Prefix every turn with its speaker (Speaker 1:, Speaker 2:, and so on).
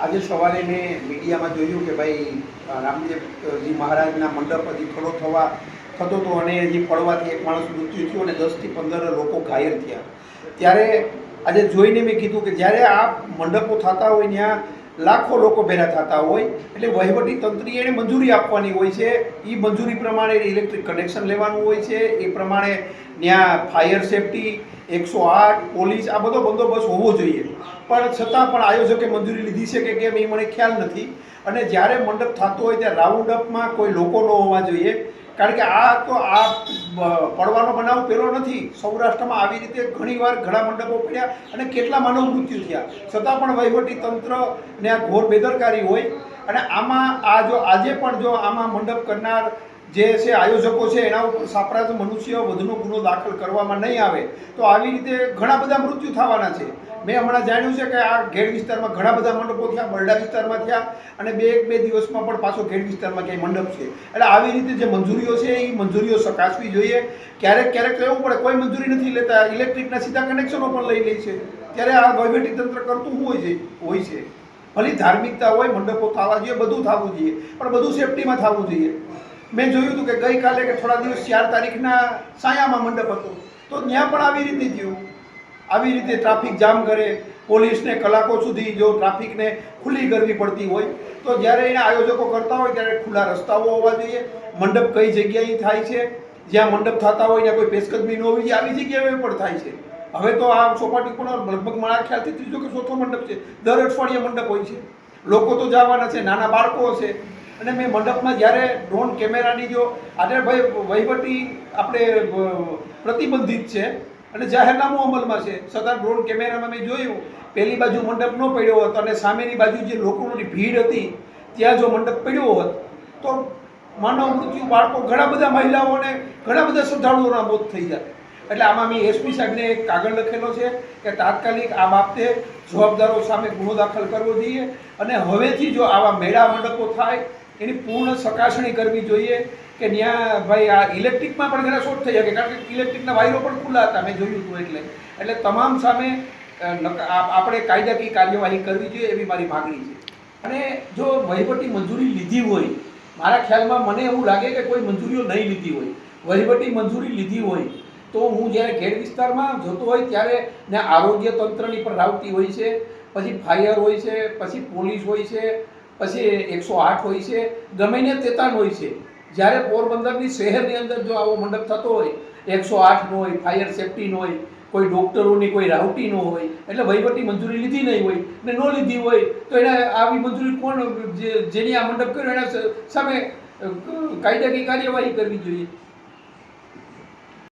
Speaker 1: આજે સવારે મેં મીડિયામાં જોયું કે ભાઈ રામદેવજી મહારાજના મંડપ હજી ખડો થવા થતો હતો અને હજી પડવાથી એક માણસ મૃત્યુ થયું અને દસથી પંદર લોકો ઘાયલ થયા. ત્યારે આજે જોઈને મેં કીધું કે જ્યારે આ મંડપો થતા હોય ત્યાં લાખો લોકો ભેગા થતા હોય, એટલે વહીવટી તંત્રી એને મંજૂરી આપવાની હોય છે. એ મંજૂરી પ્રમાણે ઇલેક્ટ્રિક કનેક્શન લેવાનું હોય છે. એ પ્રમાણે ત્યાં ફાયર સેફટી એકસો આઠ પોલીસ આ બધો બંદોબસ્ત હોવો જોઈએ. પણ છતાં પણ આયોજકે મંજૂરી લીધી છે કે કેમ એ મને ખ્યાલ નથી. અને જ્યારે મંડપ થતો હોય, ત્યારે રાઉન્ડ અપમાં કોઈ લોકો ન હોવા જોઈએ. કારણ કે આ તો આ પડવાનો બનાવ પેલો નથી. સૌરાષ્ટ્રમાં આવી રીતે ઘણીવાર ઘણા મંડપો પડ્યા અને કેટલા માનવ મૃત્યુ થયા. છતાં પણ વહીવટી તંત્રને આ ઘોર બેદરકારી હોય. અને આમાં આ જો આજે પણ જો આમાં મંડપ કરનાર જે છે આયોજકો છે, એના ઉપર સાપરાધ મનુષ્ય વધુનો ગુનો દાખલ કરવામાં નહીં આવે. તો આવી રીતે ઘણા બધા મૃત્યુ થવાના છે. મેં હમણાં જાણ્યું છે કે આ ઘેડ વિસ્તારમાં ઘણા બધા મંડપો થયા, બરડા વિસ્તારમાં થયા અને બે એક બે દિવસમાં પણ પાછો ઘેડ વિસ્તારમાં ક્યાંય મંડપ છે. એટલે આવી રીતે જે મંજૂરીઓ છે, એ મંજૂરીઓ ચકાસવી જોઈએ. ક્યારેક ક્યારેક તો પડે, કોઈ મંજૂરી નથી લેતા. ઇલેક્ટ્રિકના સીધા કનેક્શનો પણ લઈ લે છે. ત્યારે આ વહીવટી તંત્ર કરતું હોય છે હોય છે. ભલે ધાર્મિકતા હોય, મંડપો થવા જોઈએ, બધું થવું જોઈએ. પણ બધું સેફટીમાં થવું જોઈએ. મેં જોયું હતું કે ગઈકાલે કે થોડા દિવસ ચાર તારીખના સાયામાં મંડપ હતો. તો ત્યાં પણ આવી રીતે થયું. આવી રીતે ટ્રાફિક જામ કરે, પોલીસને કલાકો સુધી જો ટ્રાફિકને ખુલ્લી કરવી પડતી હોય, તો જ્યારે એના આયોજકો કરતા હોય ત્યારે ખુલ્લા રસ્તાઓ હોવા જોઈએ. મંડપ કઈ જગ્યાએ થાય છે? જ્યાં મંડપ થતા હોય ત્યાં કોઈ પેશકદમી ન હોવી જોઈએ. આવી જગ્યાએ પણ થાય છે. હવે તો આ ચોપાટી પણ લગભગ મારા ખ્યાલથી ત્રીજો કે ચોથો મંડપ છે. દર અઠવાડિયે મંડપ હોય છે. લોકો તો જવાના છે, નાના બાળકો હશે. અને મેં મંડપમાં જ્યારે ડ્રોન કેમેરાની જો આજે ભાઈ વહીવટી આપણે પ્રતિબંધિત છે અને જાહેરનામું અમલમાં છે. છતાં ડ્રોન કેમેરામાં મેં જોયું, પહેલી બાજુ મંડપ ન પડ્યો હતો અને સામેની બાજુ જે લોકોની ભીડ હતી, ત્યાં જો મંડપ પડ્યો હોત, તો માનવ મૃત્યુ બાળકો ઘણા બધા મહિલાઓને ઘણા બધા શ્રદ્ધાળુઓના મોત થઈ જાય. એટલે આમાં મેં એસપી સાહેબને એક કાગળ લખેલો છે કે તાત્કાલિક આ બાબતે જવાબદારો સામે ગુનો દાખલ કરવો જોઈએ અને હવેથી જો આવા મેળા મંડપો થાય એની પૂર્ણ ચકાસણી કરવી જોઈએ કે ત્યાં ભાઈ આ ઇલેક્ટ્રિકમાં પણ ઘણા શોર્ટ થઈ શકે કારણ કે ઇલેક્ટ્રિકના વાયરો પણ ખુલ્લા હતા, મેં જોયું હતું એટલે. એટલે તમામ સામે આપણે કાયદાકીય કાર્યવાહી કરવી જોઈએ એવી મારી માગણી છે. અને જો વહીવટી મંજૂરી લીધી હોય, મારા ખ્યાલમાં મને એવું લાગે કે કોઈ મંજૂરીઓ નહીં લીધી હોય, વહીવટી મંજૂરી લીધી હોય, તો હું જ્યારે ઘેડ વિસ્તારમાં જતો હોય ત્યારે ત્યાં આરોગ્ય તંત્રની પણ રાવતી હોય છે, પછી ફાયર હોય છે, પછી પોલીસ હોય છે પછી એકસો આઠ હોય છે, ગમે ને તેતાન હોય છે. જ્યારે પોરબંદરની શહેરની અંદર જો આવો મંડપ થતો હોય, એકસો આઠનો હોય, ફાયર સેફટીનો હોય, કોઈ ડૉક્ટરોની કોઈ રાઉટીનો હોય, એટલે વહીવટી મંજૂરી લીધી નહીં હોય ને ન લીધી હોય, તો એને આવી મંજૂરી કોણ જેની આ મંડપ કર્યો, એના સામે કાયદાકીય કાર્યવાહી કરવી જોઈએ.